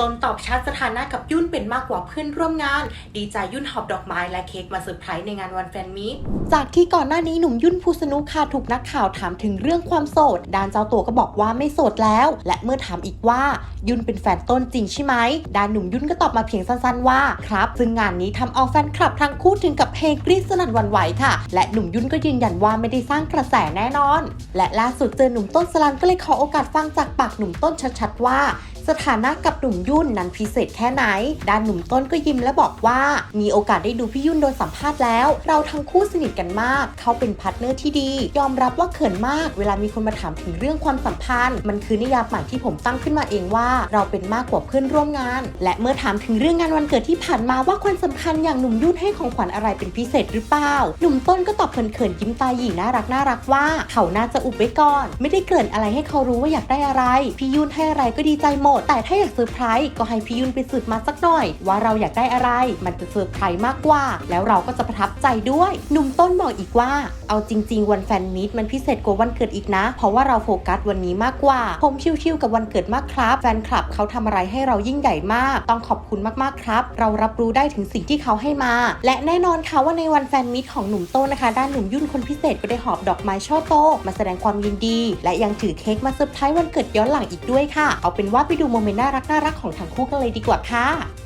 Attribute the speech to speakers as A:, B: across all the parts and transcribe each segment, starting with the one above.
A: ตนตอบชัดสถานะกับยุ่นเป็นมากกว่าเพื่อนร่วมงาน ดีใจยุ่นหอบดอกไม้และเค้กมาเซอร์ไพรส์ในงานวันแฟนมีตจากที่ก่อนหน้านี้หนุ่มยุ่นภูสนุค่ะถูกนักข่าวถามถึงเรื่องความโสดด้านเจ้าตัวก็บอกว่าไม่โสดแล้ว และเมื่อถามอีกว่ายุ่นเป็นแฟนต้นจริงใช่ไหมด้านหนุ่มยุ่นก็ตอบมาเพียงสั้นๆว่าครับซึ่งงานนี้ทำเอาแฟนคลับทั้งคู่ถึงกับเฮกรีดสนั่นวันไหวค่ะ และหนุ่มยุ่นก็ยืนยันว่าไม่ได้สร้างกระแสแน่นอน และล่าสุดเจอหนุ่มต้นสลันก็เลยขอโอกาสฟังจากปากหนุ่มต้นชัดๆว่า สถานะกับหนุ่มยุ่นนั้นพิเศษแค่ไหน ด้านหนุ่มต้นก็ยิ้มและบอกว่า มีโอกาสได้ดูพี่ยุ่นโดนสัมภาษณ์แล้ว เราทั้งคู่สนิทกันมาก เขาเป็นพาร์ทเนอร์ที่ดี ยอมรับว่าเขินมาก เวลามีคนมาถามถึงเรื่องความสัมพันธ์ มันคือนิยามใหม่ที่ผมตั้งขึ้นมาเองว่า เราเป็นมากกว่าเพื่อนร่วมงาน และเมื่อถามถึงเรื่องงานวันเกิดที่ผ่านมาว่าคนสำคัญอย่างหนุ่มยุ่นให้ของขวัญอะไรเป็นพิเศษหรือเปล่า หนุ่มต้นก็ตอบเขินๆยิ้มตาหยีน่ารักน่ารักว่า เขาน่าจะอุบไว้ก่อน ไม่ได้เกินอะไรให้เขารู้ว่าอยากได้อะไร พี่ยุ่นให้อะไรก็ดีใจหมดแต่ถ้าอยากเซอร์ไพรส์ก็ให้พี่ยุนไปสืบมาสักหน่อย ว่าเราอยากได้อะไร มันจะเซอร์ไพรส์มากกว่า แล้วเราก็จะประทับใจด้วย หนุ่มต้นบอกอีกว่า เอาจริง ๆ วันแฟนมีตมันพิเศษกว่าวันเกิดอีกนะ เพราะว่าเราโฟกัสวันนี้มากกว่า ผมชิวๆกับวันเกิดมากครับแฟนคลับเขาทำอะไรให้เรายิ่งใหญ่มาก ต้องขอบคุณมากๆครับ เรารับรู้ได้ถึงสิ่งที่เขาให้มา และแน่นอนค่ะว่าในวันแฟนมิตของหนุ่มต้นะคะ ด้านหนุ่มยุ่นคนพิเศษก็ได้หอบดอกไม้ช่อโตมาแสดงความยินดี และยังถือเค้กมาเซอร์ไพรส์วันเกิดย้อนหลังอีกด้วยค่ะ เอาเป็นว่าไปดููโมเมนต์น่ารักน่ารักของทั้งคู่กันเลยดีกว่าค่ะ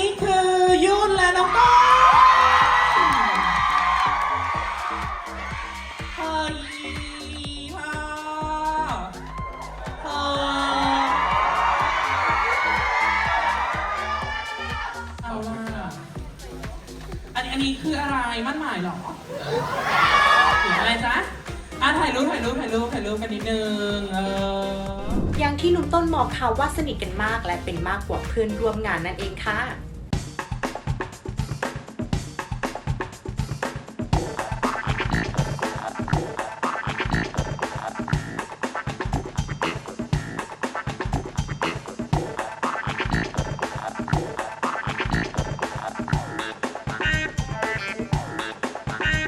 B: คืออะไรมั่นหมายเหรอหรืออะไรจ๊ะอะถ่ายรูปถ่ายรูปถ่ายรูปถ่ายรูปกันนิดนึงเออ
A: อย่างที่หนุ่มต้นมอกค่ะว่าสนิทกันมากและเป็นมากกว่าเพื่อนร่วมงานนั่นเองค่ะ